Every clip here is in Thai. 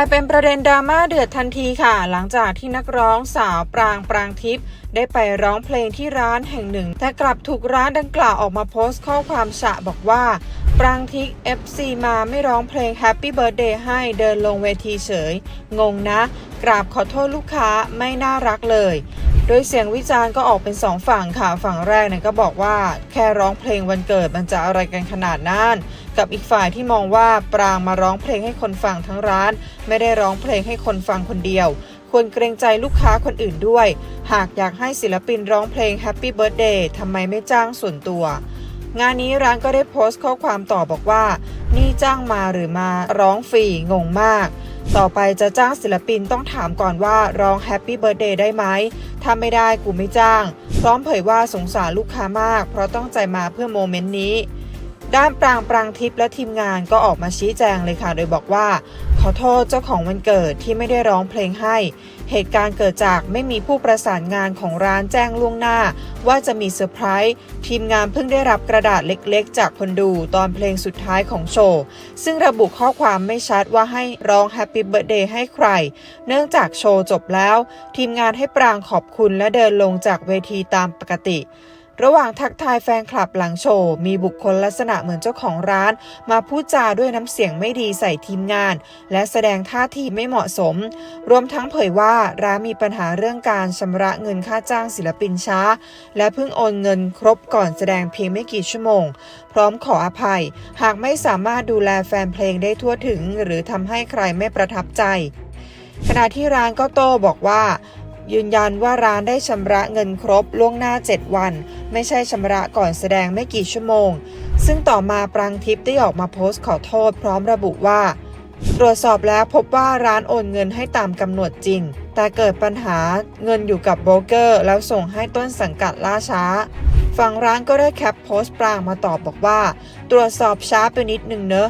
ายเป็นประเด็นดราม่าเดือดทันทีค่ะ หลังจากที่นักร้องสาวปรางปรางทิพย์ได้ไปร้องเพลงที่ร้านแห่งหนึ่ง แต่กลับถูกร้านดังกล่าวออกมาโพสต์ข้อความฉะบอกว่า ปรางทิพย์ FC มาไม่ร้องเพลง Happy Birthday ให้เดินลงเวทีเฉย งงนะ กราบขอโทษลูกค้าไม่น่ารักเลย ดยเสียงวิจารณ์ก็ออกเป็นสองฝั่งค่ะ ฝั่งแรกเนี่ยก็บอกว่าแค่ร้องเพลงวันเกิดมันจะอะไรกันขนาดนั้นกับอีกฝ่ายที่มองว่าปรางมาร้องเพลงให้คนฟังทั้งร้าน ไม่ได้ร้องเพลงให้คนฟังคนเดียว ควรเกรงใจลูกค้าคนอื่นด้วย หากอยากให้ศิลปินร้องเพลง Happy Birthday ทำไมไม่จ้างส่วนตัว งานนี้ร้านก็ได้โพสต์ข้อความต่อบอกว่า นี่จ้างมาหรือมาร้องฟรีงงมาก ต่อไปจะจ้างศิลปินต้องถามก่อนว่าร้อง Happy Birthday ได้ไหมถ้าไม่ได้กูไม่จ้าง พร้อมเผยว่าสงสารลูกค้ามาก เพราะต้องใจมาเพื่อโมเมนต์นี้ด้านปรางปรางทิพย์และทีมงานก็ออกมาชี้แจงเลยค่ะ โดยบอกว่า ขอโทษเจ้าของวันเกิดที่ไม่ได้ร้องเพลงให้ เหตุการณ์เกิดจากไม่มีผู้ประสานงานของร้านแจ้งล่วงหน้า ว่าจะมีเซอร์ไพรส์ทีมงานเพิ่งได้รับกระดาษเล็กๆ จากคนดูตอนเพลงสุดท้ายของโชว์ ซึ่งระบุข้อความไม่ชัดว่าให้ร้อง Happy Birthday ให้ใคร เนื่องจากโชว์จบแล้ว ทีมงานให้ปรางขอบคุณและเดินลงจากเวทีตามปกติ ระหว่างทักทายแฟนคลับหลังโชว์ มีบุคคลลักษณะเหมือนเจ้าของร้าน มาพูดจาด้วยน้ำเสียงไม่ดีใส่ทีมงาน และแสดงท่าทีไม่เหมาะสม รวมทั้งเผยว่าร้านมีปัญหาเรื่องการชำระเงินค่าจ้างศิลปินช้า และเพิ่งโอนเงินครบก่อนแสดงเพียงไม่กี่ชั่วโมง พร้อมขออภัย หากไม่สามารถดูแลแฟนเพลงได้ทั่วถึง หรือทำให้ใครไม่ประทับใจ ขณะที่ร้านก็โต้บอกว่า ยืนยันว่าร้านได้ชำระเงินครบล่วงหน้า 7 วัน ไม่ใช่ชำระก่อนแสดงไม่กี่ชั่วโมง ซึ่งต่อมาปรางทิพย์ได้ออกมาโพสต์ขอโทษพร้อมระบุว่า ตรวจสอบแล้วพบว่าร้านโอนเงินให้ตามกำหนดจริง แต่เกิดปัญหาเงินอยู่กับโบรกเกอร์ แล้วส่งให้ต้นสังกัดล่าช้าฝั่งร้านก็ได้แคปโพสต์ปรางมาตอบบอกว่า ตรวจสอบช้าไปนิดนึงเนอะ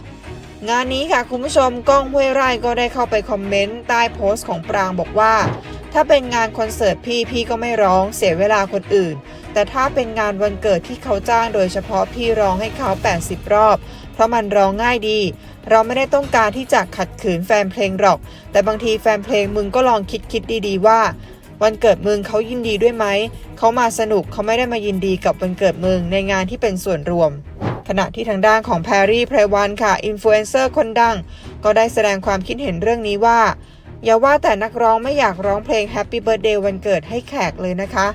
งานนี้ค่ะคุณผู้ชมก้องห้วยไร่ก็ได้เข้าไปคอมเมนต์ใต้โพสต์ของปรางบอกว่า ถ้าเป็นงานคอนเสิร์ตพี่พี่ก็ไม่ร้องเสียเวลาคนอื่น แต่ถ้าเป็นงานวันเกิดที่เขาจ้างโดยเฉพาะพี่ร้องให้เขา 80 รอบ เพราะมันร้องง่ายดี เราไม่ได้ต้องการที่จะขัดขืนแฟนเพลงหรอก แต่บางทีแฟนเพลงมึงก็ลองคิดคิดดีๆว่า วันเกิดมึงเขายินดีด้วยไหม เขามาสนุกเขาไม่ได้มายินดีกับวันเกิดมึงในงานที่เป็นส่วนรวมขณะที่ทางด้านของแพรรี่ไพรวันค่ะ อินฟลูเอนเซอร์คนดัง ก็ได้แสดงความคิดเห็นเรื่องนี้ว่า อย่าว่าแต่นักร้องไม่อยากร้องเพลง Happy Birthday วันเกิดให้แขกเลยนะคะ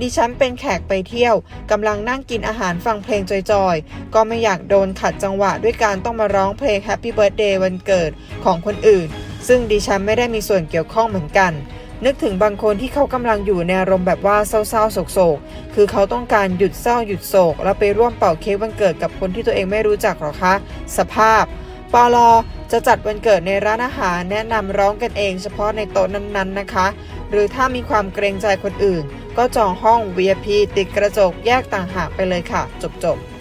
ดิฉันเป็นแขกไปเที่ยวกำลังนั่งกินอาหารฟังเพลงจอยๆ ก็ไม่อยากโดนขัดจังหวะด้วยการต้องมาร้องเพลง Happy Birthday วันเกิดของคนอื่น ซึ่งดิฉันไม่ได้มีส่วนเกี่ยวข้องเหมือนกัน นึกถึงบางคนที่เขากำลังอยู่ในอารมณ์แบบว่าเศร้าๆโศกๆ คือเขาต้องการหยุดเศร้าหยุดโศก แล้วไปร่วมเป่าเค้กวันเกิดกับคนที่ตัวเองไม่รู้จักหรอคะ สภาพปอลอ จะจัดวันเกิดในร้านอาหารแนะนำร้องกันเองเฉพาะในโต๊ะนั้นๆนะคะ หรือถ้ามีความเกรงใจคนอื่น ก็จองห้อง VIP ติดกระจกแยกต่างหากไปเลยค่ะ จบๆ